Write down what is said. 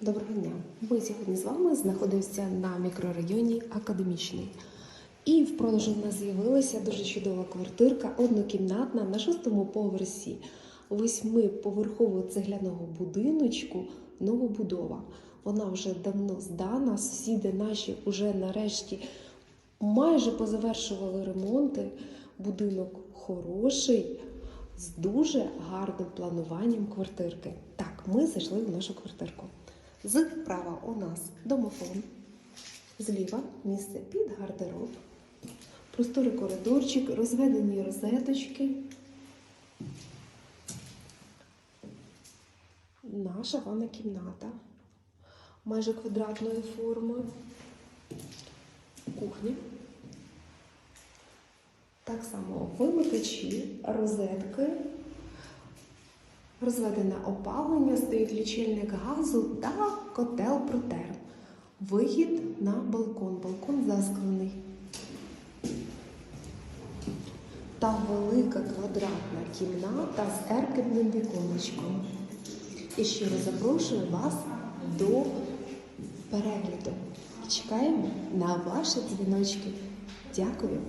Доброго дня! Ми сьогодні з вами знаходимося на мікрорайоні Академічний. І в продажу в нас з'явилася дуже чудова квартирка, однокімнатна на шостому поверсі восьмиповерхового цегляного будиночку новобудова. Вона вже давно здана. Сусіди наші вже нарешті майже позавершували ремонти. Будинок хороший, з дуже гарним плануванням квартирки. Так, ми зайшли в нашу квартирку. Зправа у нас домофон, зліва місце під гардероб, просторий коридорчик, розведені розеточки. Наша ванна кімната майже квадратної форми. Кухня. Так само вимикачі, розетки, розведене опалення, стоїть лічильник газу та котел протерм. Вихід на балкон. Балкон засклений. Та велика квадратна кімната з еркерним віконечком. І щиро запрошую вас до перегляду. Чекаємо на ваші дзвіночки. Дякую.